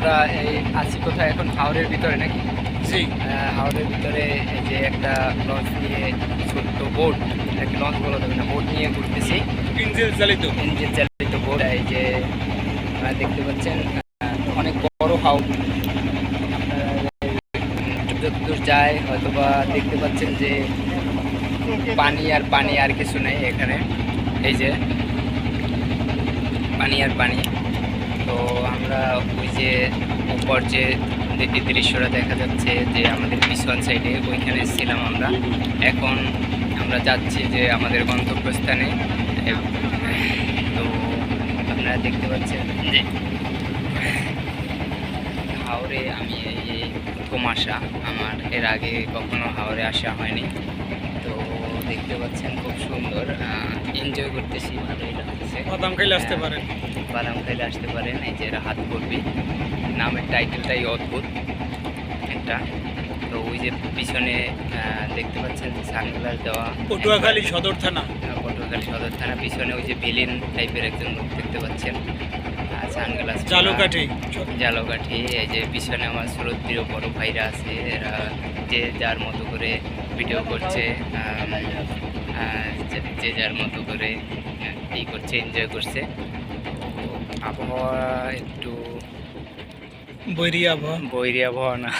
আমরা এই আছি কোথায় এখন? হাওড়ের ভিতরে নাকি? জি। হাওড়ের ভিতরে এই যে একটা লঞ্চ নিয়ে ছোট্ট বোট একটা লঞ্চ বলা যাবে না বোট নিয়ে ঘুরতেছি। ইঞ্জিন চালিত ইঞ্জিন চালিত বোট এই যে আপনারা দেখতে পাচ্ছেন অনেক বড় হাউস যতদূর যায় হয়তোবা দেখতে পাচ্ছেন যে পানি আর পানি আর কিছু নেই এখানে। এই যে পানি আর পানি। তো আমরা ওই যে উপর যে যে দৃশ্যটা দেখা যাচ্ছে যে আমাদের পিছন সাইডে ওইখানে ছিলাম আমরা। এখন আমরা যাচ্ছি যে আমাদের গন্তব্যস্থানে। তো আপনারা দেখতে পাচ্ছেন? যে হাওড়ে আমি এই এই প্রথম আসা আমার এর আগে কখনো হাওড়ে আসা হয়নি। তো দেখতে পাচ্ছেন খুব সুন্দর এনজয় করতেছি ভালোই লাগতেছে। বাদাম খাইলে আসতে পারেন। বাদাম খাইলে আসতে পারেন এই যে রাহাত করবি। নামের টাইটেলটাই অদ্ভুত একটা। তো ওই যে পিছনে দেখতে পাচ্ছেন যে সানগ্লাস দেওয়া পটুয়াখালী সদর থানা। পটুয়াখালী সদর থানা পিছনে ওই যে ভিলেন টাইপের একজন লোক দেখতে পাচ্ছেন। সানগ্লাস জালুকাঠি। জালকাঠি এই যে পিছনে আমার শ্রদ্ধীয় বড় ভাইরা আছে এরা যে যার মতো করে ভিডিও করছে যে- যার মতো করে ই করছে এনজয় করছে। আবহাওয়া একটু বৈরী আবহাওয়া। বৈরী আবহাওয়া না।